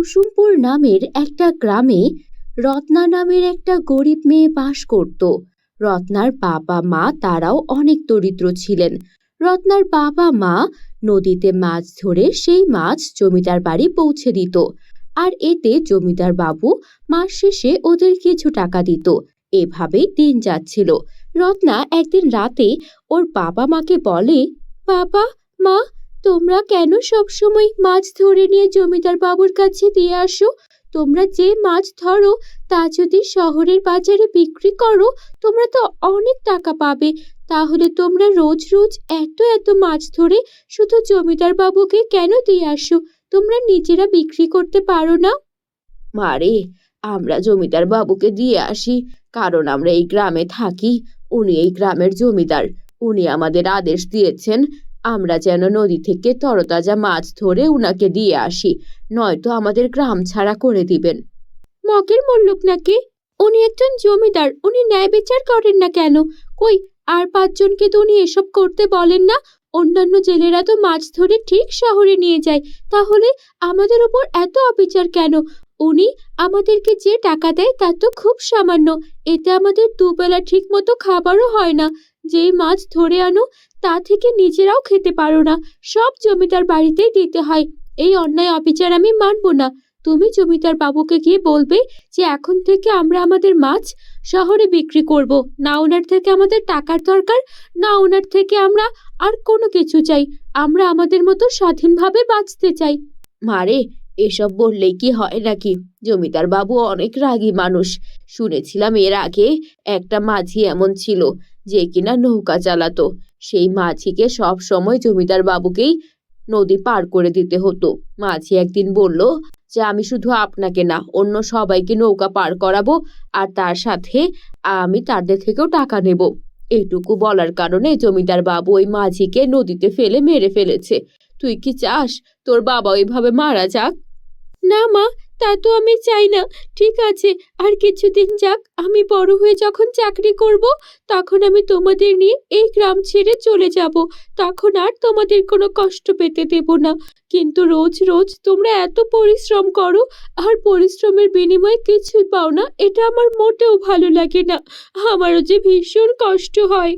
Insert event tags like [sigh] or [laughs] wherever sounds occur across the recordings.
কুসুমপুর নামের একটা গ্রামে রত্না নামের একটা গরিব মেয়ে বাস করত। রত্নার বাবা মা তারাও অনেক দরিদ্র ছিলেন। রত্নার বাবা মা নদীতে মাছ ধরে সেই মাছ জমিদার বাড়ি পৌঁছে দিত। আর এতে জমিদার বাবু মাস শেষে ওদের কিছু টাকা দিত। এভাবেই দিন যাচ্ছিল। রত্না একদিন রাতে ওর বাবা মাকে বলে, বাবা, মা তোমরা কেন সবসময় মাছ ধরে নিয়ে জমিদার বাবুর কাছে দিয়ে আসো? তোমরা যে মাছ ধরো, তা যদি শহরের বাজারে বিক্রি করো, তোমরা তো অনেক টাকা পাবে। তাহলে তোমরা রোজ রোজ এত এত মাছ ধরে শুধু জমিদার বাবুকে কেন দিয়ে আসো? তোমরা নিজেরা বিক্রি করতে পারো না। মারে, আমরা জমিদার বাবুকে দিয়ে আসি, কারণ আমরা এই গ্রামে থাকি, উনি এই গ্রামের জমিদার, উনি আমাদের আদেশ দিয়েছেন আমরা যেন নদী থেকে তরতাজা মাছ ধরে উনাকে দিয়ে আসি, নয়তো আমাদের গ্রাম ছাড়া করে দিবেন। মগের মল্লুক নাকি? উনি একজন জমিদার, উনি ন্যায় বিচার করেন না কেন? কই, আর পাঁচজনকে তো উনি এসব করতে বলেন না? অন্যান্য জেলেরা তো মাছ ধরে ঠিক শহরে নিয়ে যায়, তাহলে আমাদের উপর এত অবিচার কেন? উনি আমাদেরকে যে টাকা দেয় তা তো খুব সামান্য, এতে আমাদের দুবেলা ঠিক মতো খাবারও হয় না। যে মাছ ধরে আনো তা থেকে নিজেরাও খেতে পারো না। সব জমিদার বাড়িতেই দিতে হয়। এই অন্যায় অবিচার আমি মানব না। তুমি জমিদার বাবুকে গিয়ে বলবে যে, এখন থেকে আমরা আমাদের মাছ শহরে বিক্রি করব। না ওনার থেকে আমাদের টাকার দরকার, না ওনার থেকে আমরা আর কোনো কিছু চাই। আমরা আমাদের মতো স্বাধীনভাবে বাঁচতে চাই। মারে, এসব বললেই কি হয় নাকি? জমিদার বাবু অনেক রাগী মানুষ। শুনেছিলাম এর আগে একটা মাঝি এমন ছিল, যে কিনা নৌকা চালাতো। সেই মাঝিকে সব সময় জমিদার বাবুকেই নদী পার করে দিতে হতো। মাঝি একদিন বলল, যে আমি শুধু আপনাকে না, অন্য সবাইকে নৌকা পার করাবো আর তার সাথে আমি তাদের থেকেও টাকা নেব। এইটুকু বলার কারণে জমিদার বাবু ওই মাঝিকে নদীতে ফেলে মেরে ফেলেছে। তুই কি চাস তোর বাবা ওইভাবে মারা যাক? না মা তা তো আমি চাই না। ঠিক আছে, আর কিছুদিন যাক, আমি বড় হয়ে যখন চাকরি করব, তখন আমি তোমাদের নিয়ে এই গ্রাম ছেড়ে চলে যাব। তখন আর তোমাদের কোনো কষ্ট পেতে দেব না। কিন্তু রোজ রোজ তোমরা এত পরিশ্রম করো, আর পরিশ্রমের বিনিময়ে কিছুই পাও না, এটা আমার মোটেও ভালো লাগে না। আমারও যে ভীষণ কষ্ট হয়।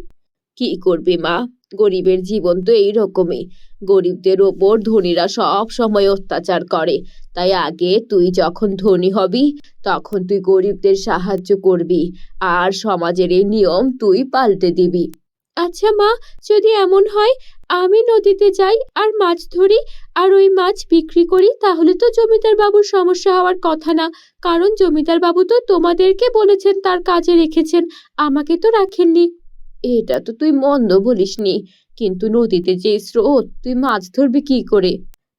কি করবি মা? গরিবের জীবন তো এইরকমই। গরিবদের ওপর ধনীরা সব সময় অত্যাচার করে। তাই আগে তুই যখন ধনী হবি, তখন তুই গরিবদের সাহায্য করবি। আর সমাজের এই নিয়ম তুই পাল্টে দিবি। আচ্ছা মা, যদি এমন হয়, আমি নদীতে যাই আর মাছ ধরি, আর ওই মাছ বিক্রি করি, তাহলে তো জমিদার বাবুর সমস্যা হওয়ার কথা না। কারণ জমিদার বাবু তো তোমাদেরকে বলেছেন, তার কাজে রেখেছেন। আমাকে তো রাখেননি। এটা তো তুই মন্দ বলিসনি। কিন্তু নদীতে যে স্রোত, তুই মাছ ধরবি কি করে?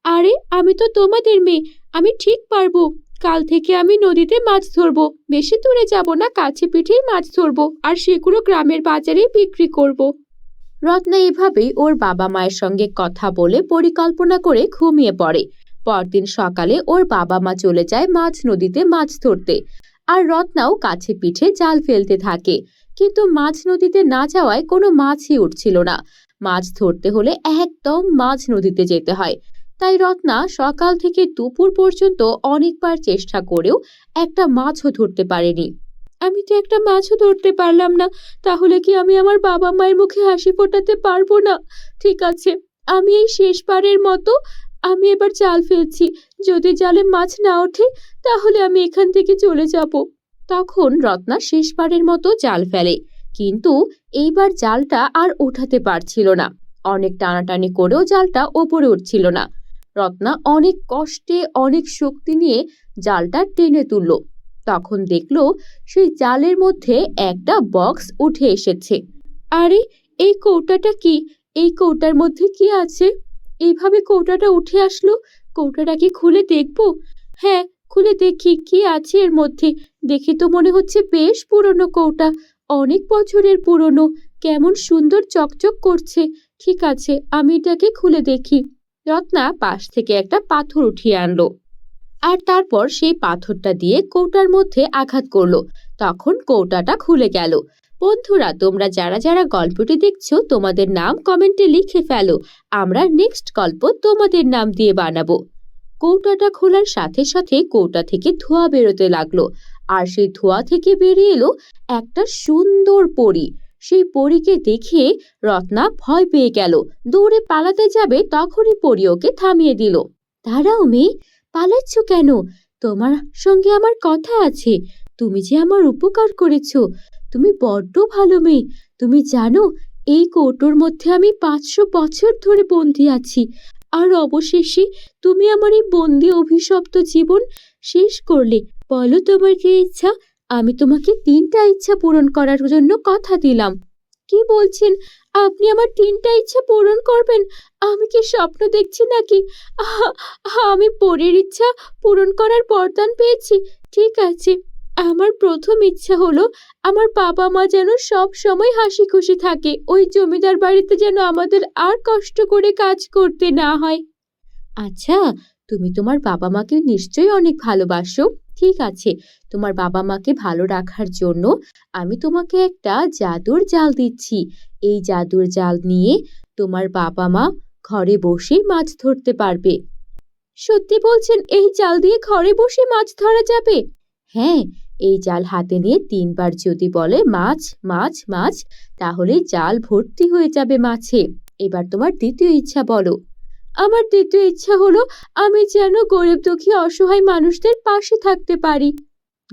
আরে, আমি তো তোমাদের মেয়ে। আমি ঠিক পারব। কাল থেকে আমি নদীতে মাছ ধরবো। বেশি দূরে যাব না, কাছে পিঠেই মাছ ধরবো। আর সেগুলো গ্রামের বাজারে বিক্রি করব। রত্না এভাবেই ওর বাবা মায়ের সঙ্গে কথা বলে পরিকল্পনা করে ঘুমিয়ে পড়ে। পরদিন সকালে ওর বাবা মা চলে যায় মাছ নদীতে মাছ ধরতে। আর রত্নাও কাছে পিঠে জাল ফেলতে থাকে। কিন্তু মাছ নদীতে না যাওয়ায় কোনো মাছই উঠছিল না। মাছ ধরতে হলে একদম মাঝ নদীতে যেতে হয়। তাই রত্না সকাল থেকে দুপুর পর্যন্ত অনেকবার চেষ্টা করেও একটা মাছও ধরতে পারেনি। আমি তো একটা মাছও ধরতে পারলাম না, তাহলে কি আমি আমার বাবা মায়ের মুখে হাসি ফোটাতে পারব না? ঠিক আছে, আমি এই শেষবারের মতো আমি এবার জাল ফেলছি। যদি জালে মাছ না ওঠে, তাহলে আমি এখান থেকে চলে যাব। তখন রত্না শেষবারের মতো জাল ফেলে, কিন্তু এইবার জালটা আর ওঠাতে পারছিল না। অনেক টানাটানি করেও জালটা ওপরে উঠছিল না। রত্না অনেক কষ্টে অনেক শক্তি নিয়ে জালটা টেনে তুলল। তখন দেখল সেই জালের মধ্যে একটা বক্স উঠে এসেছে। আরে, এই কৌটাটা কি? এই কৌটার মধ্যে কি আছে? এইভাবে কৌটাটা উঠে আসলো? কৌটাটা কি খুলে দেখব? হ্যাঁ খুলে দেখি কি আছে এর মধ্যে। দেখে তো মনে হচ্ছে বেশ পুরনো কৌটা। অনেক বছরের পুরনো। কেমন সুন্দর চকচক করছে। ঠিক আছে, আমি এটাকে খুলে দেখি। রত্না পাশ থেকে একটা পাথর উঠিয়ে আনলো। আর তারপর সেই পাথরটা দিয়ে কৌটার মধ্যে আঘাত করল। তখন কৌটাটা খুলে গেল। বন্ধুরা, তোমরা যারা যারা গল্পটি দেখছ, তোমাদের নাম কমেন্টে লিখে ফেলো। আমরা নেক্সট গল্প তোমাদের নাম দিয়ে বানাবো। কৌটাটা খোলার সাথে সাথে কৌটা থেকে ধোঁয়া বেরোতে লাগল। আর সেই ধোঁয়া থেকে বেরিয়ে এলো একটা সুন্দর পরী। সেই পরীকে দেখে রত্না ভয় পেয়ে গেল। দৌড়ে পালাতে যাবে তখনই পরী ওকে থামিয়ে দিল। দাঁড়াও মেয়ে, পালাচ্ছ কেন? তোমার সঙ্গে আমার কথা আছে। তুমি যে আমার উপকার করেছ। তুমি বড্ড ভালো মেয়ে। তুমি জানো এই কৌটোর মধ্যে আমি পাঁচশো বছর ধরে বন্দি আছি। আর অবশেষে তুমি আমার এই বন্দি অভিশপ্ত জীবন শেষ করলে। বলো তোমার কি ইচ্ছা? আমি তোমাকে তিনটা ইচ্ছা পূরণ করার জন্য কথা দিলাম। কি বলছেন? আপনি আমার তিনটা ইচ্ছা পূরণ করবেন? আমি কি স্বপ্ন দেখছি নাকি? আমি পরের ইচ্ছা পূরণ করার বরদান পেয়েছি। ঠিক আছে। আমার প্রথম ইচ্ছা হলো আমার বাবা মা যেন সব সময় হাসি খুশি থাকে। ওই জমিদার বাড়িতে যেন আমাদের আর কষ্ট করে কাজ করতে না হয়। আচ্ছা তুমি তোমার বাবা মাকে নিশ্চয়ই অনেক ভালোবাসো। ঠিক আছে, তোমার বাবা মাকে ভালো রাখার জন্য আমি তোমাকে একটা জাদুর জাল দিচ্ছি। এই জাদুর জাল নিয়ে তোমার বাবা মা ঘরে বসে মাছ ধরতে পারবে। সত্যি বলছেন, এই জাল দিয়ে ঘরে বসে মাছ ধরা যাবে? হ্যাঁ এই জাল হাতে নিয়ে তিনবার যদি বলে, মাছ মাছ মাছ, তাহলে জাল ভর্তি হয়ে যাবে মাছে। এবার তোমার দ্বিতীয় ইচ্ছা বলো। আমার দ্বিতীয় ইচ্ছা হলো, আমি যেন গরিব দুঃখী অসহায় মানুষদের পাশে থাকতে পারি।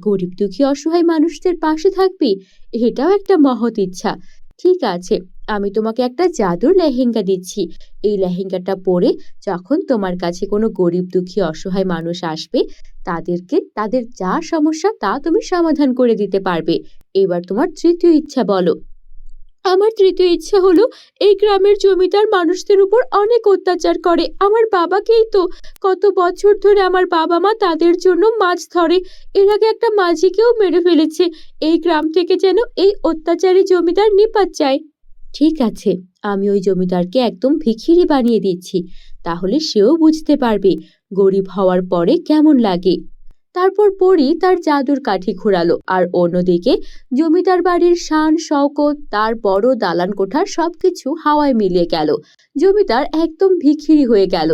গরিব দুঃখী অসহায় মানুষদের পাশে থাকবি, এটাও একটা মহৎ ইচ্ছা। ঠিক আছে, আমি তোমাকে একটা জাদুর লেহেঙ্গা দিচ্ছি। এই লেহেঙ্গাটা পরে যখন তোমার কাছে কোনো গরিব দুঃখী অসহায় মানুষ আসবে, তাদেরকে, তাদের যা সমস্যা তা তুমি সমাধান করে দিতে পারবে। এবার তোমার তৃতীয় ইচ্ছা বলো। আমার তৃতীয় ইচ্ছা হলো এই গ্রামের জমিদার মানুষদের উপর অনেক অত্যাচার করে। আমার বাবাকেই তো কত বছর ধরে আমার বাবা মা তাদের জন্য মাছ ধরে। এর আগে একটা মাঝিকেও মেরে ফেলেছে। এই গ্রাম থেকে যেন এই অত্যাচারী জমিদার নিপাত যায়। ঠিক আছে, আমি ওই জমিদারকে একদম ভিখিরি বানিয়ে দিচ্ছি। তাহলে সেও বুঝতে পারবে গরিব হওয়ার পরে কেমন লাগে। তারপর পরি তার জাদুর কাঠি ঘোরালো। আর অন্যদিকে জমিদার বাড়ির শান, শওকত, তার বড় দালান কোঠার সবকিছু হাওয়ায় মিলিয়ে গেল। জমিদার একদম ভিখিরি হয়ে গেল।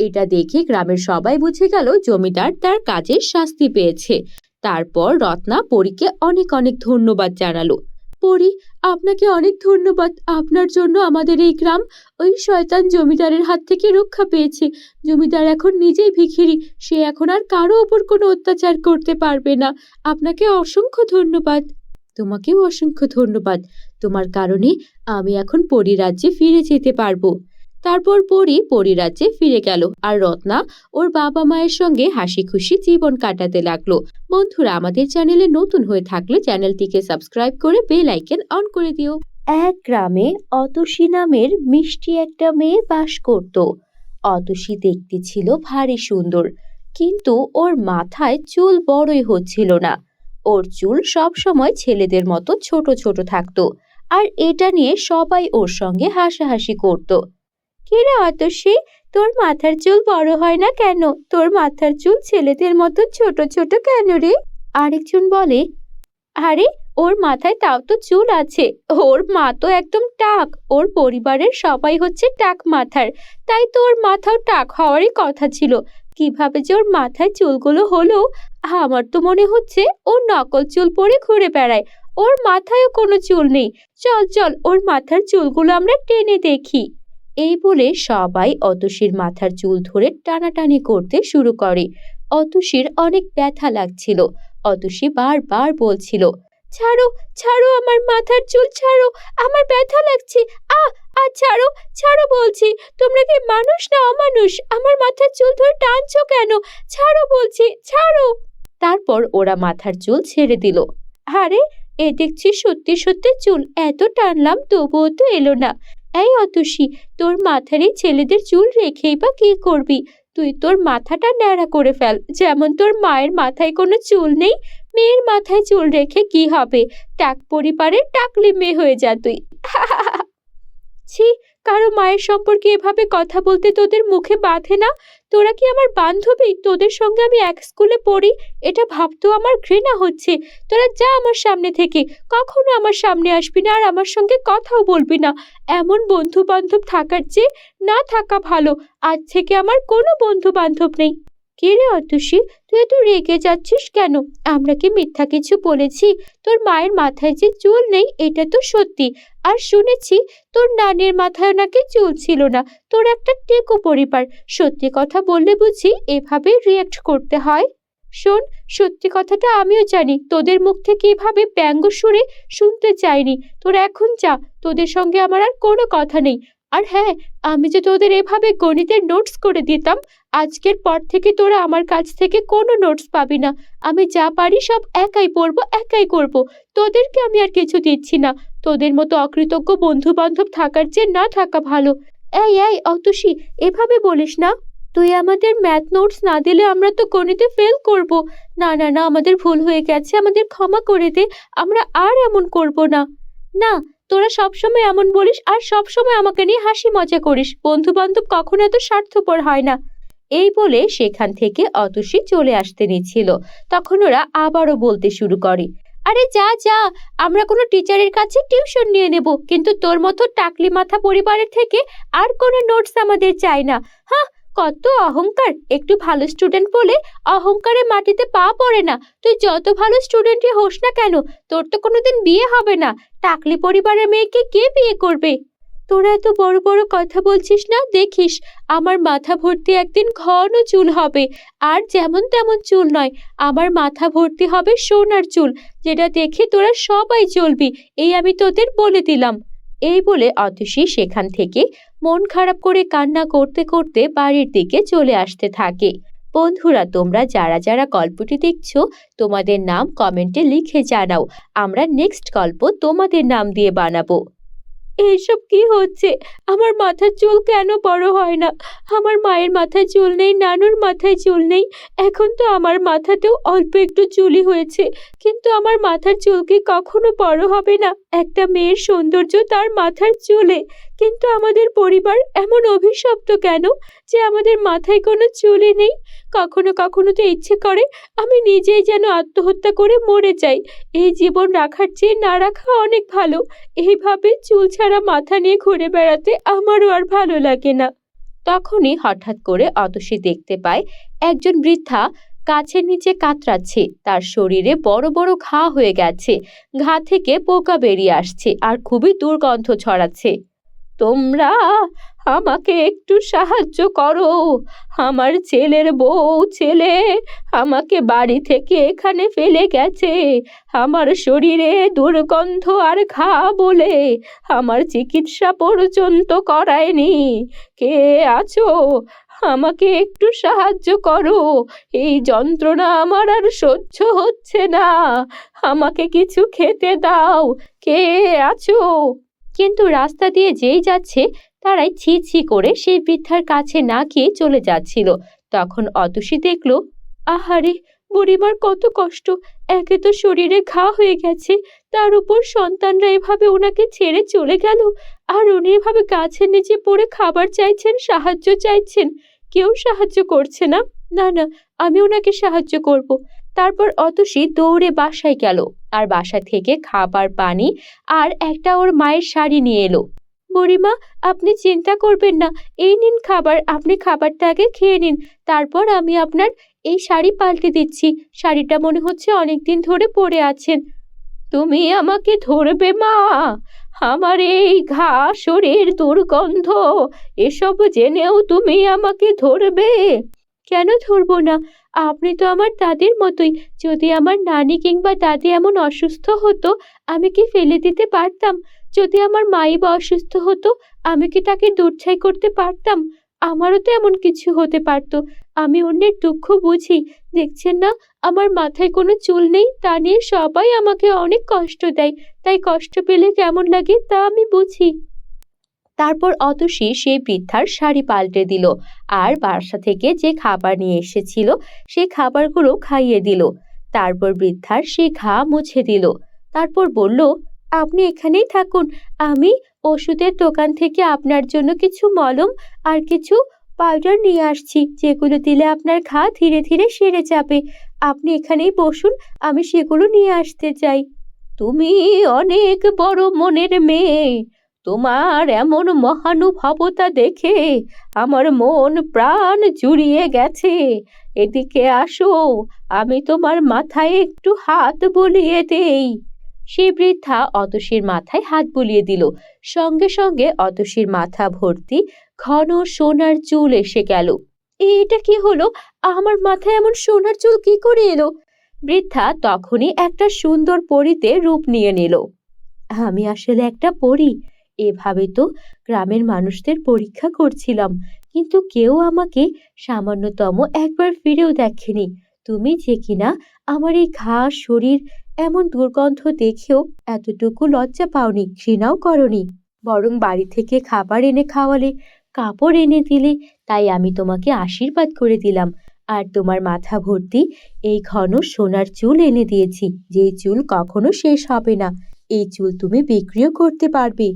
এটা দেখে গ্রামের সবাই বুঝে গেল জমিদার তার কাজের শাস্তি পেয়েছে। তারপর রত্না পরীকে অনেক অনেক ধন্যবাদ জানালো। পরি আপনাকে অনেক ধন্যবাদ। আপনার জন্য আমাদের এই গ্রাম ওই শয়তান জমিদারের হাত থেকে রক্ষা পেয়েছে। জমিদার এখন নিজেই ভিখিরি, সে এখন আর কারও ওপর কোনো অত্যাচার করতে পারবে না। আপনাকে অসংখ্য ধন্যবাদ। তোমাকেও অসংখ্য ধন্যবাদ। তোমার কারণে আমি এখন পরি রাজ্যে ফিরে যেতে পারব। তারপর পরি পরিরাজ্যে ফিরে গেল আর রত্না ওর বাবা মায়ের সঙ্গে হাসি খুশি জীবন কাটাতে লাগল। বন্ধুরা, আমাদের চ্যানেলে নতুন হয়ে থাকলে চ্যানেলটিকে সাবস্ক্রাইব করে বেল আইকন অন করে দিও। এক গ্রামে অতসী নামের মিষ্টি একটা মেয়ে বাস করত। অতসী দেখতে ছিল ভারী সুন্দর, কিন্তু ওর মাথায় চুল বড়ই হচ্ছিল না। ওর চুল সব সময় ছেলেদের মতো ছোট ছোট থাকতো, আর এটা নিয়ে সবাই ওর সঙ্গে হাসাহাসি করত। কিরে অতসী তোর মাথার চুল বড় হয় না কেন? তোর মাথার চুল ছেলেদের মতো ছোট ছোট কেন রে? আরেকজন বলে, আরে, ওর মাথায় তাও তো চুল আছে। ওর মা তো একদম টাক। ওর পরিবারের সবাই হচ্ছে টাক মাথার। তাই তো ওর মাথাও টাক হওয়ারই কথা ছিল। কীভাবে যে ওর মাথায় চুলগুলো হলো, আমার তো মনে হচ্ছে ও নকল চুল পরে ঘুরে বেড়ায়। ওর মাথায়ও কোনো চুল নেই। চল চল, ওর মাথার চুলগুলো আমরা টেনে দেখি। এই বলে সবাই অতসীর মাথার চুল ধরে টানাটানি করতে শুরু করে। অতসীর অনেক ব্যথা লাগছিল। অতসী বারবার বলছিল, ছাড়ো ছাড়ো আমার মাথার চুল, ছাড়ো, আমার ব্যথা লাগছে। আ আ ছাড়ো ছাড়ো বলছি, তোমরা কি মানুষ না অমানুষ? আমার মাথার চুল ধরে টানছো কেন? ছাড়ো বলছি, ছাড়ো। তারপর ওরা মাথার চুল ছেড়ে দিল। আরে, এ দেখছি সত্যি সত্যি চুল, এত টানলাম, তবুও তো এলো না। এই অতসী, তোর মাথারই ছেলেদের চুল রেখেই বা কি করবি? তুই তোর মাথাটা ন্যাড়া করে ফেল। যেমন তোর মায়ের মাথায় কোনো চুল নেই, মেয়ের মাথায় চুল রেখে কি হবে? টাক পরিবারের টাকলি মেয়ে হয়ে যা তুই। [laughs] ছি কারও মায়ের সম্পর্কে এভাবে কথা বলতে তোদের মুখে বাঁধে না? তোরা কি আমার বান্ধবী? তোদের সঙ্গে আমি এক স্কুলে পড়ি? এটা ভাবতেও আমার ঘৃণা হচ্ছে। তোরা যা আমার সামনে থেকে। কখনো আমার সামনে আসবি না আর আমার সঙ্গে কথাও বলবি না। এমন বন্ধু বান্ধব থাকার চেয়ে না থাকা ভালো। আজ থেকে আমার কোনো বন্ধু বান্ধব নেই। কে রে অতসী তুই এত রেগে যাচ্ছিস কেন? আমরা কি মিথ্যা কিছু বলেছি? তোর মায়ের মাথায় যে চুল নেই, এটা তো সত্যি। আর শুনেছি, তোর নানির মাথায় নাকি চুল ছিল না। তোর একটা টেকো পরিবার। সত্যি কথা বললে বুঝি এভাবে রিয়াক্ট করতে হয়। শোন, সত্যি কথাটা আমিও জানি। তোদের মুখ থেকে এভাবে ব্যঙ্গ সুরে শুনতে চাইনি। তোরা এখন যা। তোদের সঙ্গে আমার আর কোনো কথা নেই। আর হ্যাঁ আমি যে তোদের এভাবে গণিতের নোটস করে দিতাম, আজকের পর থেকে তোরা আমার কাছ থেকে কোনো নোটস পাবি না। আমি যা পারি সব একাই পড়ব, একাই করব। তোদেরকে আমি আর কিছু দিচ্ছি না। তোদের মতো অকৃতজ্ঞ বন্ধু বান্ধব থাকার চেয়ে না থাকা ভালো। এই এই, অতসী, এভাবে বলিস না। তুই আমাদের ম্যাথ নোটস না দিলে আমরা তো গণিতে ফেল করব। না না না, আমাদের ভুল হয়ে গেছে, আমাদের ক্ষমা করে দে। আমরা আর এমন করব না। না তোরা সবসময় এমন বলিস আর সবসময় আমাকে নিয়ে হাসি মজা করিস। বন্ধু বান্ধব কখনো এত স্বার্থপর হয় না। এই বলে সেখান থেকে অতসী চলে আসতে নিচ্ছিল। তখন ওরা আবারও বলতে শুরু করে, আরে যা যা, আমরা কোনো টিচারের কাছে টিউশন নিয়ে নেব, কিন্তু তোর মতো টাকলি মাথা পরিবারের থেকে আর কোনো নোটস আমাদের চাই না। হ্যাঁ কত অহংকার! একটু ভালো স্টুডেন্ট বলে অহংকারে মাটিতে পা পড়ে না। তুই যত ভালো স্টুডেন্টই হোস না কেন, তোর তো কোনোদিন বিয়ে হবে না। টাকলি পরিবারের মেয়েকে কে বিয়ে করবে? তোরা এত বড় বড় কথা বলছিস না? দেখিস, আমার মাথা ভর্তি একদিন ঘন চুল হবে। আর যেমন তেমন চুল নয়, আমার মাথা ভর্তি হবে সোনার চুল, যেটা দেখে তোরা সবাই চলবি এই আমি তোদের বলে দিলাম। এই বলে অতসী সেখান থেকে মন খারাপ করে কান্না করতে করতে বাড়ির দিকে চলে আসতে থাকে। বন্ধুরা, তোমরা যারা যারা গল্পটি দেখছ, তোমাদের নাম কমেন্টে লিখে জানাও। আমরা নেক্সট গল্প তোমাদের নাম দিয়ে বানাবো। এইসব কি হচ্ছে? আমার মাথার চুল কেন বড় হয় না? আমার মায়ের মাথায় চুল নেই, নানুর মাথায় চুল নেই। এখন তো আমার মাথাতেও অল্প একটু চুলি হয়েছে। কিন্তু আমার মাথার চুল কি কখনো বড় হবে না? একটা মেয়ের সৌন্দর্য তার মাথার চুলে। কিন্তু আমাদের পরিবার এমন অভিশপ্ত কেন যে আমাদের মাথায় কোনো চুলই নেই? কখনো কখনো তো ইচ্ছে করে আমি নিজেই যেন আত্মহত্যা করে মরে যাই। এই জীবন রাখার চেয়ে না রাখা অনেক ভালো। এইভাবে চুল ছাড়া মাথা নিয়ে ঘুরে বেড়াতে আমারও আর ভালো লাগে না। তখনই হঠাৎ করে অতসী দেখতে পায় একজন বৃদ্ধা গাছের নিচে কাতরাচ্ছে। তার শরীরে বড় বড় ঘা হয়ে গেছে। ঘা থেকে পোকা বেরিয়ে আসছে আর খুবই দুর্গন্ধ ছড়াচ্ছে। তোমরা আমাকে একটু সাহায্য করো। আমার ছেলের বউ ছেলে আমাকে বাড়ি থেকে এখানে ফেলে গেছে। আমার শরীরে দুর্গন্ধ আর ঘা বলে আমার চিকিৎসা পর্যন্ত করায়নি। কে আছো? আমাকে একটু সাহায্য করো। এই যন্ত্রণা আমার আর সহ্য হচ্ছে না। আমাকে কিছু খেতে দাও। কে আছো? কিন্তু রাস্তা দিয়ে যেই যাচ্ছে, তারাই ছি ছি করে সেই বৃদ্ধার কাছে না গিয়ে চলে যাচ্ছিল। তখন অতসী দেখল, আহারে, বুড়িমার কত কষ্ট! একে তো শরীরে ঘা হয়ে গেছে। তার উপর সন্তানরা এভাবে ওনাকে ছেড়ে চলে গেল। আর উনি এভাবে গাছের নিচে পড়ে খাবার চাইছেন, সাহায্য চাইছেন। কেউ সাহায্য করছে না। না না, আমি ওনাকে সাহায্য করব। তারপর অতসী দৌড়ে বাসায় গেল। আর বাসা থেকে খাবার, পানি আর একটা ওর মায়ের শাড়ি নিয়ে এলো। বুড়িমা, আপনি চিন্তা করবেন না, এই নিন খাবার, আপনি খাবারটা আগে খেয়ে নিন। তারপর আমি আপনার এই শাড়ি পাল্টে দিচ্ছি। শাড়িটা মনে হচ্ছে অনেকদিন ধরে পরে আছেন। তুমি আমাকে ধরবে মা! আমার এই ঘা শরীর দুর্গন্ধ, এসব জেনেও তুমি আমাকে ধরবে। কেন ধরবো না? আপনি তো আমার দাদির মতোই। যদি আমার নানি কিংবা দাদি এমন অসুস্থ হতো, আমি কি ফেলে দিতে পারতাম? যদি আমার মাই বা অসুস্থ হতো, আমি কি তাকে দূরছাই করতে পারতাম? আমারও তো এমন কিছু হতে পারতো। আমি অন্যের দুঃখ বুঝি। দেখছেন না, আমার মাথায় কোনো চুল নেই, তা নিয়ে সবাই আমাকে অনেক কষ্ট দেয়। তাই কষ্ট পেলে কেমন লাগে তা আমি বুঝি। তারপর অতসী সেই বৃদ্ধার শাড়ি পাল্টে দিল। আর বাসা থেকে যে খাবার নিয়ে এসেছিল, সেই খাবারগুলো খাইয়ে দিল। তারপর বৃদ্ধার সেই ঘা মুছে দিল। তারপর বলল, আপনি এখানেই থাকুন। আমি ওষুধের দোকান থেকে আপনার জন্য কিছু মলম আর কিছু পাউডার নিয়ে আসছি, যেগুলো দিলে আপনার ঘা ধীরে ধীরে সেরে যাবে। আপনি এখানেই বসুন, আমি সেগুলো নিয়ে আসতে চাই। তুমি অনেক বড় মনের মেয়ে। তোমার এমন মহানুভবতা দেখে আমার মন প্রাণ জুড়িয়ে গেছে। এদিকে আসো, আমি তোমার মাথায় একটু হাত বুলিয়ে দেই। সে বৃদ্ধা অতসীর মাথায় হাত বুলিয়ে দিল। সঙ্গে সঙ্গে অতসীর মাথা ভর্তি ঘন সোনার চুল এসে গেল। এটা কি হলো? আমার মাথায় এমন সোনার চুল কি করে এলো? বৃদ্ধা তখনই একটা সুন্দর পরিতে রূপ নিয়ে নিল। আমি আসলে একটা পরী। এভাবে তো গ্রামের মানুষদের পরীক্ষা করছিলাম। কিন্তু কেউ আমাকে সামান্যতম একবার ফিরেও দেখেনি। তুমি যে কিনা আমার এই ঘা, শরীর এমন দুর্গন্ধ দেখেও এতটুকু লজ্জা পাওনি, ঘৃণাও করনি। বরং বাড়ি থেকে খাবার এনে খাওয়ালে, কাপড় এনে দিলে, তাই আমি তোমাকে আশীর্বাদ করে দিলাম। আর তোমার মাথা ভর্তি এই ঘন সোনার চুল এনে দিয়েছি যে চুল কখনো শেষ হবে না। এই চুল তুমি বিক্রিও করতে পারবে।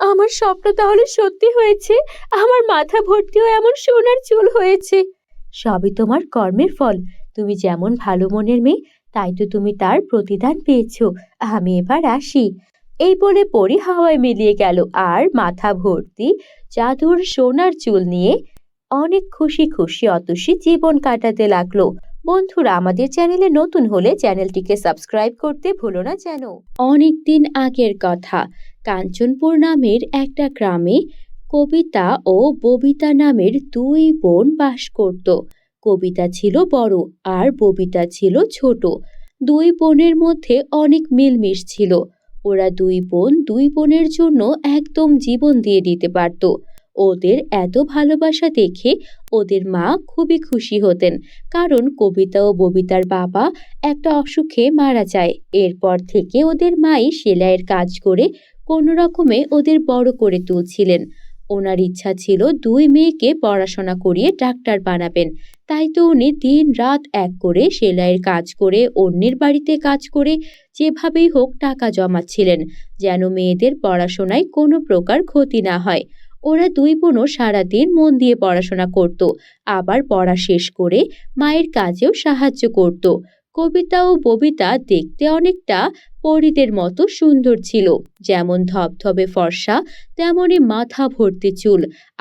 আমার স্বপ্ন তাহলে সত্যি হয়েছে। আমার মাথা ভর্তিও এমন সোনার চুল হয়েছে। সবই তোমার কর্মের ফল। তুমি যেমন ভালো মনের মেয়ে, তাই তো তুমি তার প্রতিদান পেয়েছ। আমি এবার আসি। এই বলে পরি হাওয়ায় মিলিয়ে গেল আর মাথা ভর্তি জাদুর সোনার চুল নিয়ে অনেক খুশি খুশি অতসী জীবন কাটাতে লাগল। বন্ধুরা, আমাদের চ্যানেলে নতুন হলে চ্যানেলটিকে সাবস্ক্রাইব করতে ভুলো না যেন। অনেক দিন আগের কথা, কাঞ্চনপুর নামের একটা গ্রামে কবিতা ও ববিতা নামের দুই বোন বাস করত। কবিতা ছিল বড় আর ববিতা ছিল ছোট। দুই বোনের মধ্যে অনেক মিলমিশ ছিল। ওরা দুই বোন দুই বোনের জন্য একদম জীবন দিয়ে দিতে পারত। ওদের এত ভালোবাসা দেখে ওদের মা খুবই খুশি হতেন। কারণ কবিতা ও ববিতার বাবা একটা অসুখে মারা যায়। এরপর থেকে ওদের মাই সেলাইয়ের কাজ করে কোনো রকমে ওদের বড় করে তুলছিলেন। ওনার ইচ্ছা ছিল দুই মেয়েকে পড়াশোনা করিয়ে ডাক্তার বানাবেন। তাই তো উনি দিন রাত এক করে সেলাইয়ের কাজ করে, অন্যের বাড়িতে কাজ করে যেভাবেই হোক টাকা জমাচ্ছিলেন, যেন মেয়েদের পড়াশোনায় কোনো প্রকার ক্ষতি না হয়। ওরা দুই বোনও সারাদিন মন দিয়ে পড়াশোনা করত, আবার পড়া শেষ করে মায়ের কাজেও সাহায্য করত। কবিতা ও ববিতা দেখতে অনেকটা পরীদের মতো সুন্দর ছিল, যেমন ধবধবে ফর্সা তেমনই মাথা ভর্তি চুল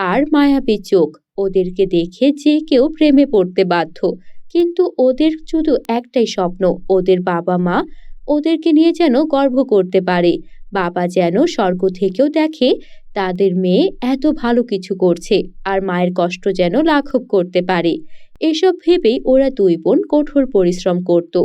আর মায়াবী চোখ। ওদেরকে দেখে যে কেউ প্রেমে পড়তে বাধ্য। কিন্তু ওদের শুধু একটাই স্বপ্ন, ওদের বাবা মা ওদেরকে নিয়ে যেন গর্ব করতে পারে। বাবা যেন স্বর্গ থেকেও দেখে, তাদের মেয়ে এত ভালো কিছু করছে আর মায়ের কষ্ট যেন লাঘব করতে পারে। এসব ভেবেই ওরা দুই বোন কঠোর পরিশ্রম করত।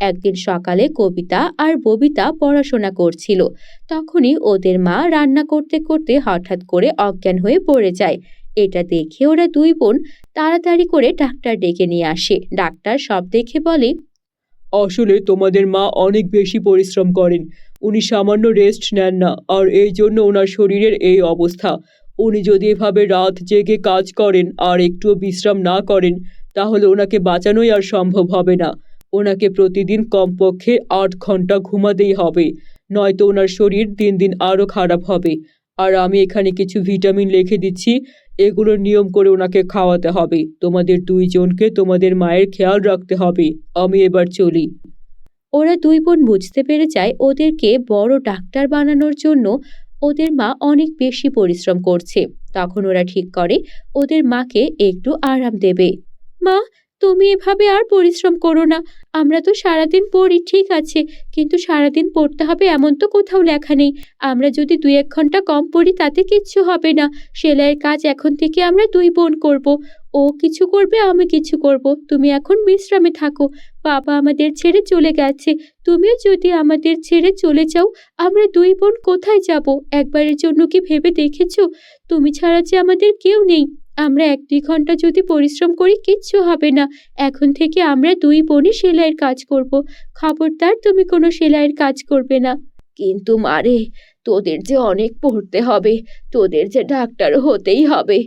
একদিন সকালে কবিতা আর ববিতা পড়াশোনা করছিল। তখনই ওদের মা রান্না করতে করতে হঠাৎ করে অজ্ঞান হয়ে পড়ে যায়। এটা দেখে ওরা দুই বোন তাড়াতাড়ি করে ডাক্তার ডেকে নিয়ে আসে। ডাক্তার সব দেখে বলে, আসলে তোমাদের মা অনেক বেশি পরিশ্রম করেন। উনি সামান্য রেস্ট নেন না, আর এই জন্য ওনার শরীরের এই অবস্থা। উনি যদি এভাবে রাত জেগে কাজ করেন আর একটুও বিশ্রাম না করেন, তাহলে ওনাকে বাঁচানোই আর সম্ভব হবে না। ওনাকে প্রতিদিন কমপক্ষে আট ঘণ্টা ঘুমাতেই হবে, নয়তো ওনার শরীর দিন দিন আরও খারাপ হবে। আর আমি এখানে কিছু ভিটামিন লিখে দিচ্ছি এগুলো নিয়ম করে ওনাকে খাওয়াতে হবে। তোমাদের দুইজনকে তোমাদের মায়ের খেয়াল রাখতে হবে। আমি এবার চলি। ওরা দুই বোন বুঝতে পেরে যায় ওদেরকে বড় ডাক্তার বানানোর জন্য ওদের মা অনেক বেশি পরিশ্রম করছে। তখন ওরা ঠিক করে ওদের মাকে একটু আরাম দেবে। মা, তুমি এভাবে আর পরিশ্রম করো না। আমরা তো সারাদিন পড়ি, ঠিক আছে। কিন্তু সারাদিন পড়তে হবে এমন তো কোথাও লেখা নেই। আমরা যদি দুই এক ঘণ্টা কম পড়ি, তাতে কিচ্ছু হবে না। সেলাইয়ের কাজ এখন থেকে আমরা দুই বোন করব। ও কিছু করবে, আমি কিছু করব। তুমি এখন বিশ্রামে থাকো। বাবা আমাদের ছেড়ে চলে গেছে। তুমিও যদি আমাদের ছেড়ে চলে যাও, আমরা দুই বোন কোথায় যাব? একবারের জন্য কি ভেবে দেখেছ? তুমি ছাড়া যে আমাদের কেউ নেই। আমরা এক দুই ঘণ্টা যদি পরিশ্রম করি, কিচ্ছু হবে না। এখন থেকে আমরা দুই বোনই সেলাইয়ের কাজ করব। খবরদার, তুমি কোনো সেলাইয়ের কাজ করবে না। কিন্তু মারে তোদের যে অনেক পড়তে হবে, তোদের যে ডাক্তার হতেই হবে।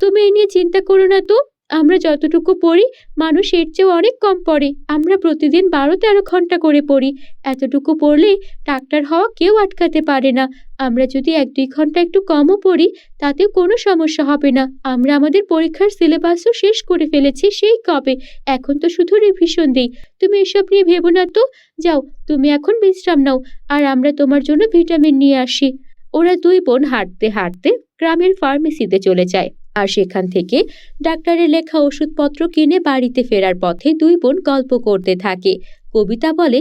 তুমি এই নিয়ে চিন্তা করো না তো। আমরা যতটুকু পড়ি, মানুষ এর চেয়েও অনেক কম পড়ে। আমরা প্রতিদিন বারো তেরো ঘণ্টা করে পড়ি। এতটুকু পড়লে ডাক্তার হওয়া কেউ আটকাতে পারে না। আমরা যদি এক দুই ঘণ্টা একটু কমও পড়ি, তাতেও কোনো সমস্যা হবে না। আমরা আমাদের পরীক্ষার সিলেবাসও শেষ করে ফেলেছি সেই কবে। এখন তো শুধু রিভিশন দেই। তুমি এসব নিয়ে ভেবো না তো। যাও, তুমি এখন বিশ্রাম নাও। আর আমরা তোমার জন্য ভিটামিন নিয়ে আসি। ওরা দুই বোন হাঁটতে হাঁটতে গ্রামের ফার্মেসিতে চলে যায়। আর সেখান থেকে ডাক্তারের লেখা ওষুধপত্র কিনে বাড়িতে ফেরার পথে দুই বোন গল্প করতে থাকে। কবিতা বলে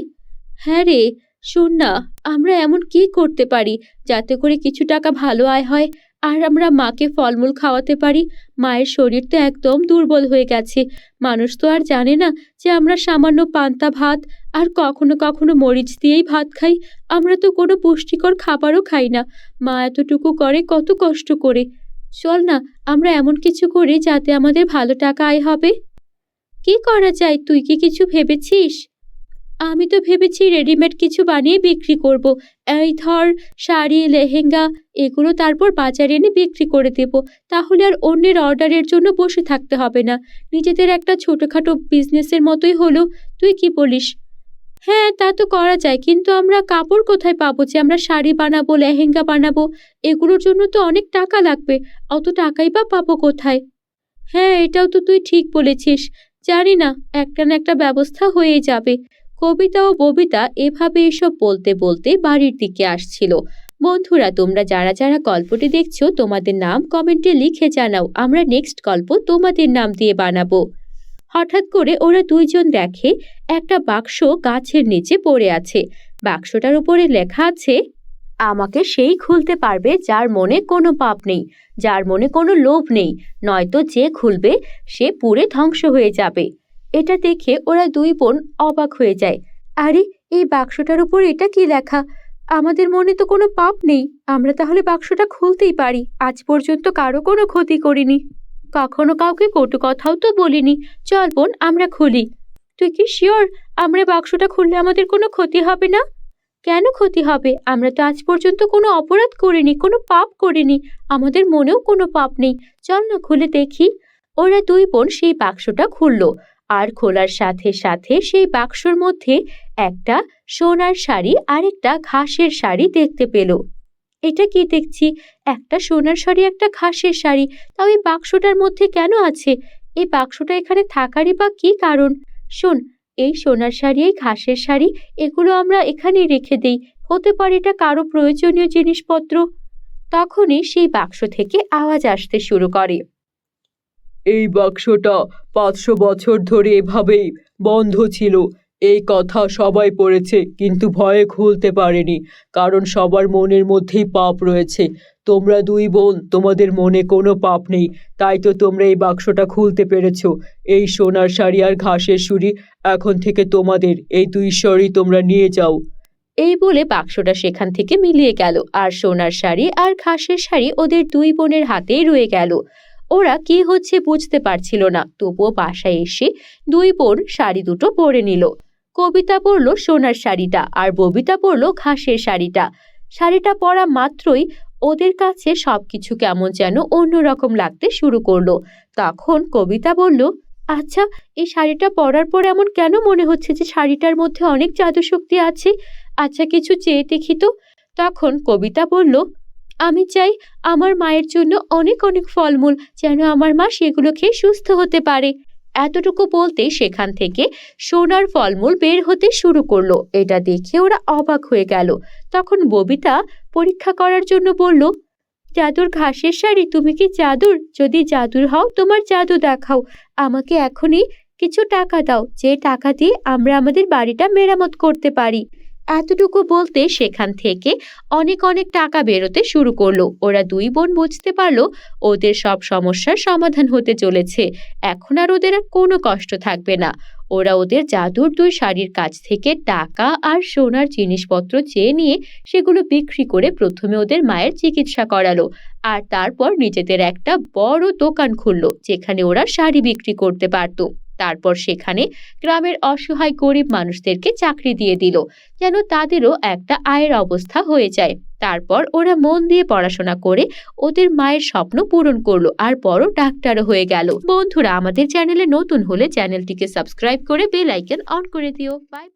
হ্যাঁ রে, শোন না, আমরা এমন কি করতে পারি যাতে করে কিছু টাকা ভালো আয় হয়? আর আমরা মাকে ফলমূল খাওয়াতে পারি? মায়ের শরীর তো একদম দুর্বল হয়ে গেছে। মানুষ তো আর জানে না যে আমরা সামান্য পান্তা ভাত আর কখনো কখনো মরিচ দিয়েই ভাত খাই। আমরা তো কোনো পুষ্টিকর খাবারও খাই না। মা এতটুকু করে কত কষ্ট করে। চল না, আমরা এমন কিছু করি যাতে আমাদের ভালো টাকা আয় হবে। কি করা যায়? তুই কি কিছু ভেবেছিস? আমি তো ভেবেছি রেডিমেড কিছু বানিয়ে বিক্রি করব। এই ধর, শাড়ি, লেহেঙ্গা, এগুলো তারপর বাজারে এনে বিক্রি করে দেব। তাহলে আর অন্যের অর্ডারের জন্য বসে থাকতে হবে না। নিজেদের একটা ছোটোখাটো বিজনেসের মতোই হলো। তুই কি বলিস? হ্যাঁ তা তো করা যায়। কিন্তু আমরা কাপড় কোথায় পাবো যে আমরা শাড়ি বানাবো, লেহেঙ্গা বানাবো? এগুলোর জন্য তো অনেক টাকা লাগবে। অত টাকাই বা পাবো কোথায়? হ্যাঁ এটাও তো তুই ঠিক বলেছিস। জানি না, একটা না একটা ব্যবস্থা হয়ে যাবে। কবিতা ও ববিতা এভাবে এসব বলতে বলতে বাড়ির দিকে আসছিল। বন্ধুরা, তোমরা যারা যারা গল্পটি দেখছ, তোমাদের নাম কমেন্টে লিখে জানাও। আমরা নেক্সট গল্প তোমাদের নাম দিয়ে বানাবো। হঠাৎ করে ওরা দুইজন দেখে একটা বাক্স গাছের নিচে পড়ে আছে। বাক্সটার উপরে লেখা আছে, আমাকে সেই খুলতে পারবে যার মনে কোনো পাপ নেই, যার মনে কোনো লোভ নেই, নয়তো যে খুলবে সে পুরে ধ্বংস হয়ে যাবে। এটা দেখে ওরা দুই বোন অবাক হয়ে যায়। আরে, এই বাক্সটার উপর এটা কি লেখা? আমাদের মনে তো কোনো পাপ নেই, আমরা তাহলে বাক্সটা খুলতেই পারি। আজ পর্যন্ত কারও কোনো ক্ষতি করিনি। কখনো কাউকে কটু কথাও তো বলিনি। চল বোন, আমরা খুলি। তুই কি শিওর আমরা বাক্সটা খুললে আমাদের কোনো ক্ষতি হবে না? কেন ক্ষতি হবে? আমরা তো আজ পর্যন্ত কোনো অপরাধ করিনি, কোনো পাপ করিনি। আমাদের মনেও কোনো পাপ নেই। চল না খুলে দেখি। ওরা দুই বোন সেই বাক্সটা খুললো। আর খোলার সাথে সাথে সেই বাক্সর মধ্যে একটা সোনার শাড়ি আর একটা ঘাসের শাড়ি দেখতে পেল। এটা কি দেখছি? একটা সোনার শাড়ি, একটা ঘাসের শাড়ি। তাও এই বাক্সটার মধ্যে কেন আছে? এই বাক্সটা এখানে থাকারই বা কি কারণ? শোন, এই সোনার শাড়ি, এই ঘাসের শাড়ি, এগুলো আমরা এখানেই রেখে দেই। হতে পারে এটা কারও প্রয়োজনীয় জিনিসপত্র। তখনই সেই বাক্স থেকে আওয়াজ আসতে শুরু করে। এই বাক্সটা পাঁচশো বছর ধরে এভাবেই বন্ধ ছিল। এই কথা সবাই পড়েছে, কিন্তু ভয়ে খুলতে পারেনি, কারণ সবার মনের মধ্যেই পাপ রয়েছে। তোমরা দুই বোন, তোমাদের মনে কোনো পাপ নেই, তাই তো তোমরা এই বাক্সটা খুলতে পেরেছ। এই সোনার শাড়ি আর ঘাসের সুরি এখন থেকে তোমাদের, এই দুই ঈশ্বরই তোমরা নিয়ে যাও। এই বলে বাক্সটা সেখান থেকে মিলিয়ে গেল, আর সোনার শাড়ি আর ঘাসের শাড়ি ওদের দুই বোনের হাতেই রয়ে গেল। ওরা কি হচ্ছে বুঝতে পারছিল না, তবুও বাসায় এসে দুই বোন শাড়ি দুটো পরে নিল। কবিতা পরলো সোনার শাড়িটা আর ববিতা পরলো ঘাসের শাড়িটা। শাড়িটা পরা মাত্রই ওদের কাছে সবকিছু কেমন যেন অন্যরকম লাগতে শুরু করল। তখন কবিতা বলল আচ্ছা এই শাড়িটা পরার পর এমন কেন মনে হচ্ছে যে শাড়িটার মধ্যে অনেক জাদুশক্তি আছে? আচ্ছা কিছু চেয়ে দেখি তো। তখন কবিতা বলল, আমি চাই আমার মায়ের জন্য অনেক অনেক ফলমূল যেন আমার মা সেগুলো খেয়ে সুস্থ হতে পারে। এতটুকু বলতে সেখান থেকে সোনার ফলমূল বের হতে শুরু করল। এটা দেখে ওরা অবাক হয়ে গেল। তখন ববিতা পরীক্ষা করার জন্য বলল, জাদুর ঘাসের শাড়ি, তুমি কি জাদুর? যদি জাদুর হও, তোমার জাদু দেখাও। আমাকে এখনই কিছু টাকা দাও। যে টাকা দিয়ে আমরা আমাদের বাড়িটা মেরামত করতে পারি। এতটুকু বলতে সেখান থেকে অনেক অনেক টাকা বেরোতে শুরু করল। ওরা দুই বোন বুঝতে পারল ওদের সব সমস্যার সমাধান হতে চলেছে। এখন আর ওদের আর কোনো কষ্ট থাকবে না। ওরা ওদের জাদুর দুই শাড়ির কাছ থেকে টাকা আর সোনার জিনিসপত্র চেয়ে নিয়ে সেগুলো বিক্রি করে প্রথমে ওদের মায়ের চিকিৎসা করালো আর তারপর নিজেদের একটা বড় দোকান খুললো, যেখানে ওরা শাড়ি বিক্রি করতে পারতো। তারপর সেখানে গ্রামের অসহায় গরিব মানুষদেরকে চাকরি দিয়ে দিল, যেন তাদেরও একটা আয়ের অবস্থা হয়ে যায়। তারপর ওরা মন দিয়ে পড়াশোনা করে ওদের মায়ের স্বপ্ন পূরণ করল আর বড় ডাক্তারও হয়ে গেল। বন্ধুরা, আমাদের চ্যানেলে নতুন হলে চ্যানেলটিকে সাবস্ক্রাইব করে বেল আইকন অন করে দিও। বাই